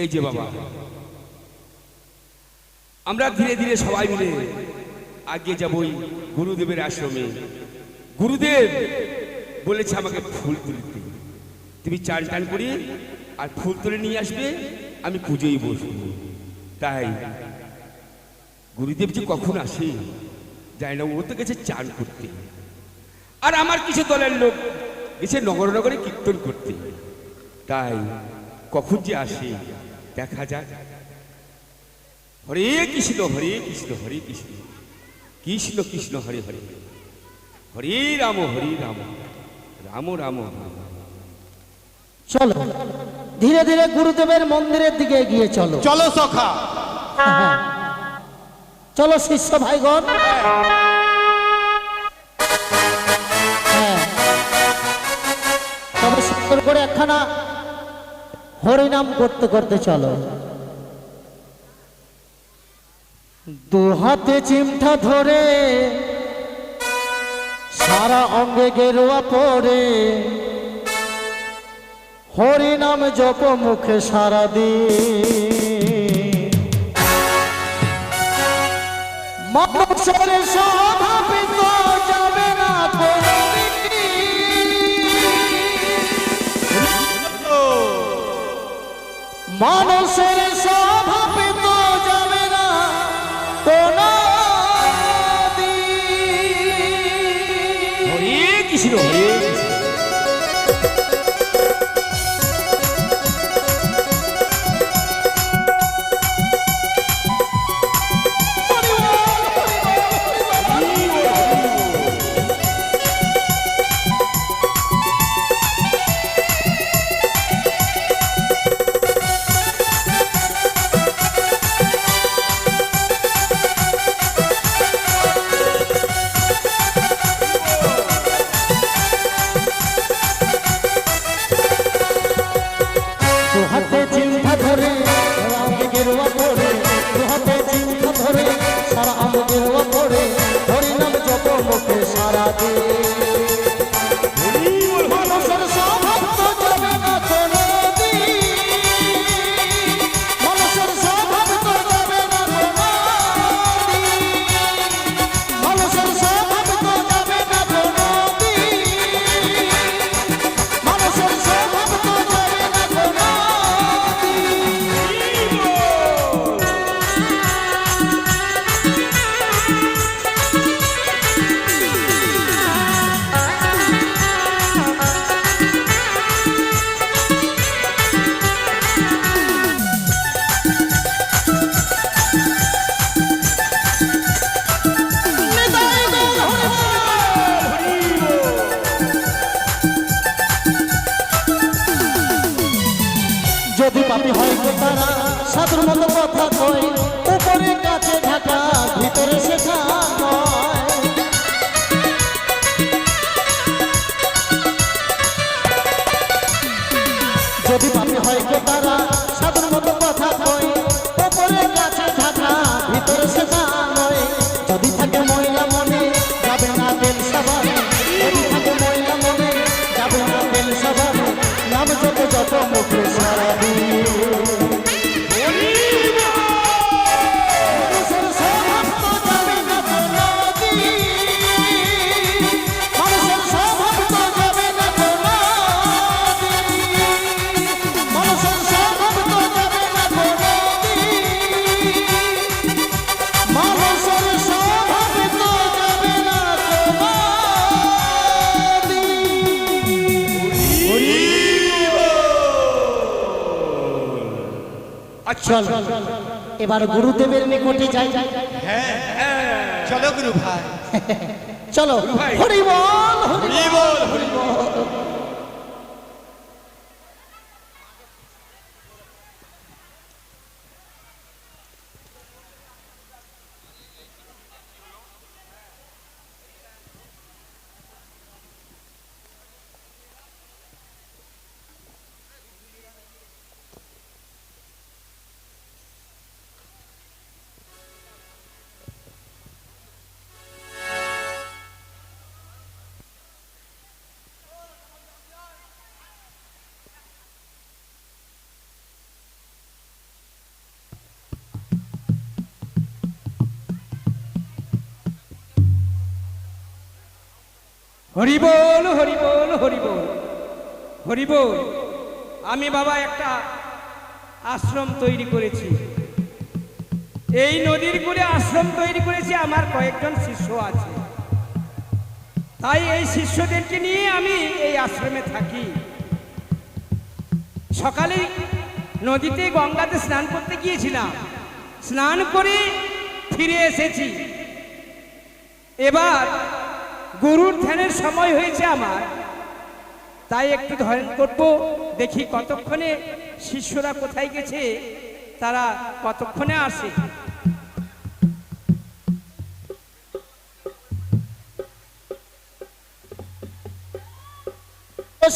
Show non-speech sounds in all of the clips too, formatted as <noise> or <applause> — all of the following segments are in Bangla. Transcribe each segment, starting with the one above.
এই যে বাবা। আমরা ধীরে ধীরে সবাই মিলে আগে যাবই গুরুদেবের আশ্রমে। গুরুদেব বলেছে আমাকে ফুল তুলতে তুমি চান টান করি আর ফুল তুলে নিয়ে আসবে, আমি পুজোই বসবো। তাই গুরুদেব যে কখন আসে, জানি না, ও তো গেছে চান করতে। আর আমার কিছু দলের লোক গেছে নগর নগরে কীর্তন করতে। তাই কখন যে আসে দেখা যাক। হরে কৃষ্ণ হরে কৃষ্ণ হরে কৃষ্ণ। কৃষ্ণ কৃষ্ণ হরে হরে। হরে রাম হরে রাম। রাম রাম চলো ধীরে ধীরে গুরুদেবের মন্দিরের দিকে এগিয়ে চলো। চলো সখা। চলো শিষ্য ভাইগণ। হ্যাঁ। তবে সুন্দর করে একখানা হরিনাম করতে করতে চলো। দু হাতে চিমটা ধরে সারা অঙ্গে গেরুয়া পরে হরিনাম জপ মুখে সারা দিন। মানুষের স্বভাবিত পাপি হয় তারা সাধুর মতো কথা কয়, উপরে কাছে ঢাকা, ভিতরে শেখা যদি পাপি হয় তারা সাধুর মতো কথা কয়, উপরে কাছে ঢাকা, ভিতরে শেখা নয়। যদি থাকে মহিলা মনে, যাবে না তেল সাবান। চল। এবার গুরুদেবের নিকটে যাই। চলো গুরু ভাই। <laughs> চলো। হরি বল হরি বল। হরি বল। হরি বল হরি বল হরি বল হরি বল আমি বাবা একটা আশ্রম তৈরি করেছি। এই নদীর কূলে আশ্রম তৈরি করেছি, আমার কয়েকজন শিষ্য আছে। তাই এই শিষ্যদেরকে নিয়ে আমি এই আশ্রমে থাকি। সকালে নদীতে গঙ্গাতে স্নান করতে গিয়েছিলাম। স্নান করে ফিরে এসেছি। এবার গুরুর ধ্যানের সময় হয়েছে আমার। তাই একটু ধ্যান করব দেখি কতক্ষণে শিষ্যরা কোথায় গেছে তারা কতক্ষণে আসে।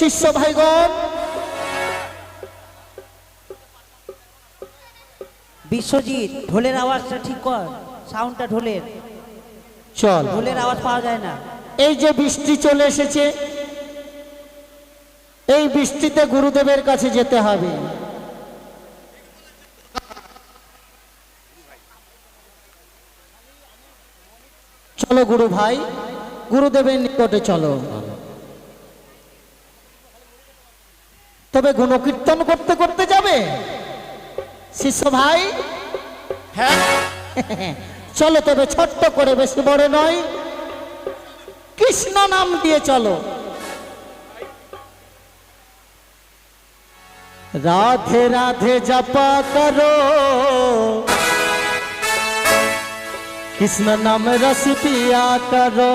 শিষ্য ভাইগণ বিশ্বজিৎ ঢোলের আওয়াজটা ঠিক কর সাউন্ডটা ঢোলের। চল। ঢোলের আওয়াজ পাওয়া যায় না। এই যে বৃষ্টি চলে এসেছে এই বৃষ্টিতে গুরুদেবের কাছে যেতে হবে। চলো গুরু ভাই গুরুদেবের নিকটে চলো। তবে গুণকীর্তন করতে করতে যাবে? শিষ্য ভাই? হ্যাঁ। চলো তবে ছোট্ট করে বেশি বড় নয়। কৃষ্ণ নাম দিয়ে চলো। রাধে রাধে জপা করো। কৃষ্ণ নাম রস পিয়া করো।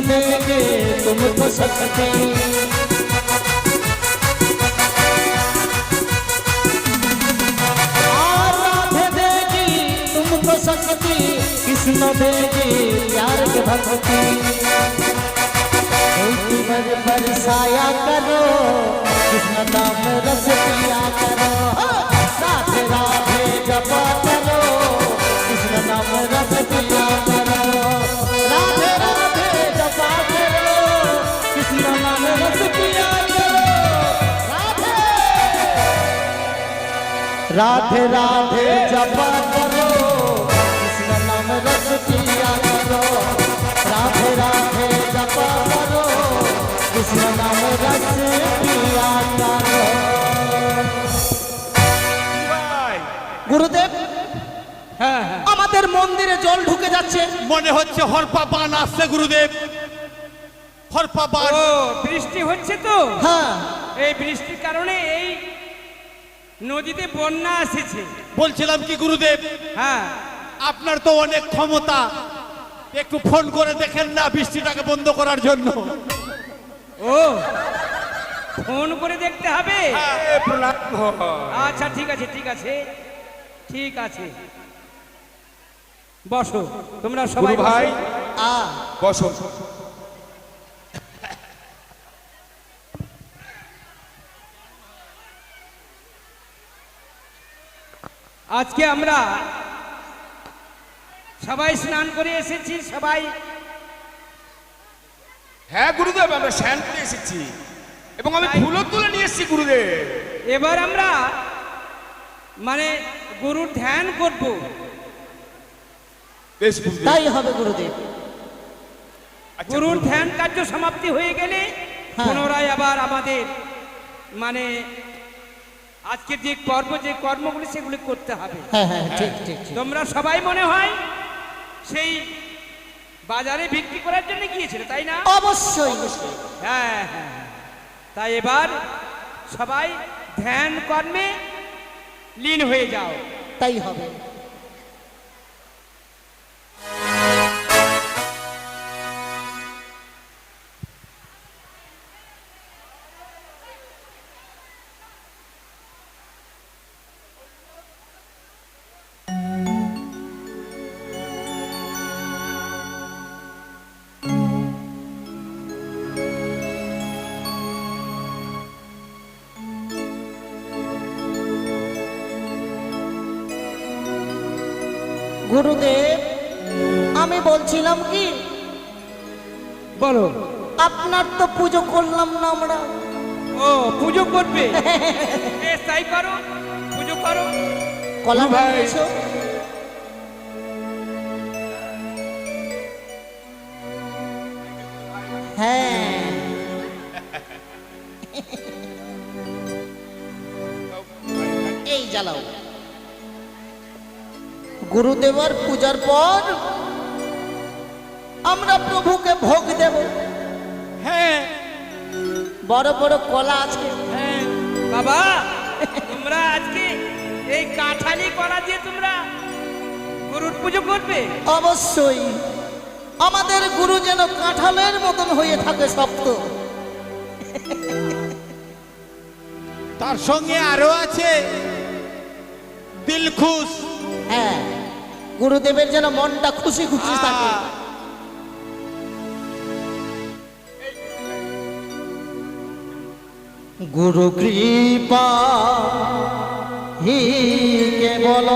बनेंगे तुम तो सकते देगी तुम तो देगी प्यार के भक्ति। करो कृष्ण नाम राधे राधे राधे जपा करो कृष्ण नाम रस पिया करो राधे राधे जपा करो कृष्ण नाम रस पिया करो গুরুদেব হ্যাঁ হ্যাঁ আমাদের মন্দিরে জল ঢুকে যাচ্ছে মনে হচ্ছে হরপা বান আসছে গুরুদেব হরপা বান ও বৃষ্টি হচ্ছে তো হ্যাঁ এই বৃষ্টির কারণে এই নদীতে বন্যা এসেছে। বলছিলাম কি গুরুদেব? হ্যাঁ। আপনার তো অনেক ক্ষমতা। একটু ফোন করে দেখেন না বৃষ্টিটাকে বন্ধ করার জন্য। ও ফোন করে দেখতে হবে? হয়। আচ্ছা ঠিক আছে ঠিক আছে ঠিক আছে। বসো তোমরা সবাই ভাই। আ বসো। আজকে আমরা সবাই স্নান করে এসেছি সবাই। হ্যাঁ গুরুদেব আমরা স্নান করে এসেছি। এবং আমি ফুলও তুলে নিয়ে এসেছি গুরুদেব। এবার আমরা মানে গুরুর ধ্যান করব। বেশ তাই হবে গুরুদেব। আচ্ছা, গুরুর ধ্যান কার্য সমাপ্তি হয়ে গেলে হ্যাঁ। পুনরায় আবার আমাদের মানে আজকের যে কর্ম যে কর্মগুলি সেগুলি করতে হবে। হ্যাঁ হ্যাঁ ঠিক ঠিক ঠিক। তোমরা সবাই মনে হয় সেই বাজারে বিক্রি করার জন্য গিয়েছিল তাই না? অবশ্যই। হ্যাঁ হ্যাঁ হ্যাঁ। তাই এবার সবাই ধ্যান কর্মে লীন হয়ে যাও। তাই হবে। গুরুদেব আমি বলছিলাম কি? বলো। আপনার তো পুজো করলাম না আমরা। ও পুজো করবে? <laughs> বেশ তাই করো পুজো করো। কলা ভাই। নিয়েছো? হ্যাঁ। <laughs> এই জ্বালাও। গুরুদেবার পূজার পর আমরা প্রভুকে ভোগ দেব। হ্যাঁ। বড় বড় কলা আছে হ্যাঁ। বাবা তোমরা আজকে এই কাঁঠালি কলা দিয়ে তোমরা গুরুর পুজো করবে? অবশ্যই। আমাদের গুরু যেন কাঁঠালের মতন হয়ে থাকে শক্ত তার সঙ্গে আরও আছে দিলখুশ। হ্যাঁ। গুরুদেবের যেন মনটা খুশি খুশি থাকে। গুরু কৃপা হি কেবল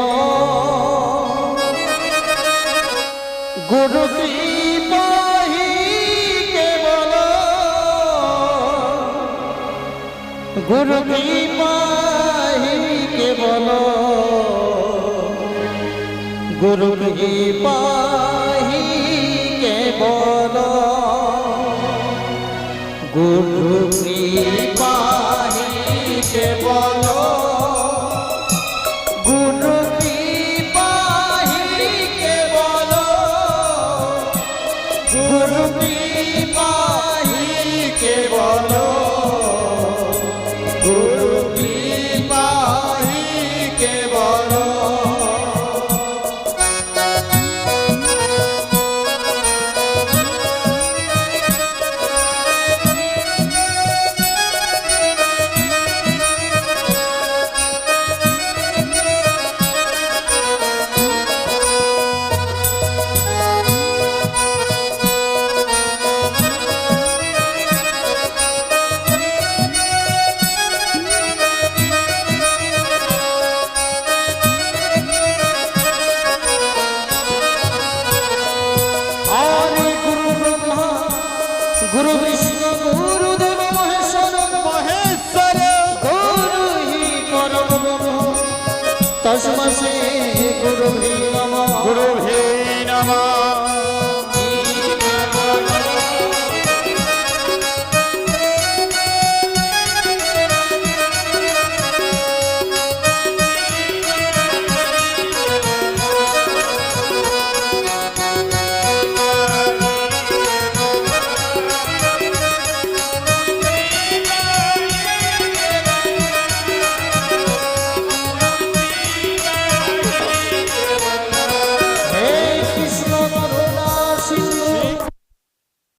গুরু কৃপা হি কেবল গুরু কৃপা গুরু পাহি কেবল গুরু ব্রহ্ম তস্মসে গুরু হি নমঃ গুরু হে নমঃ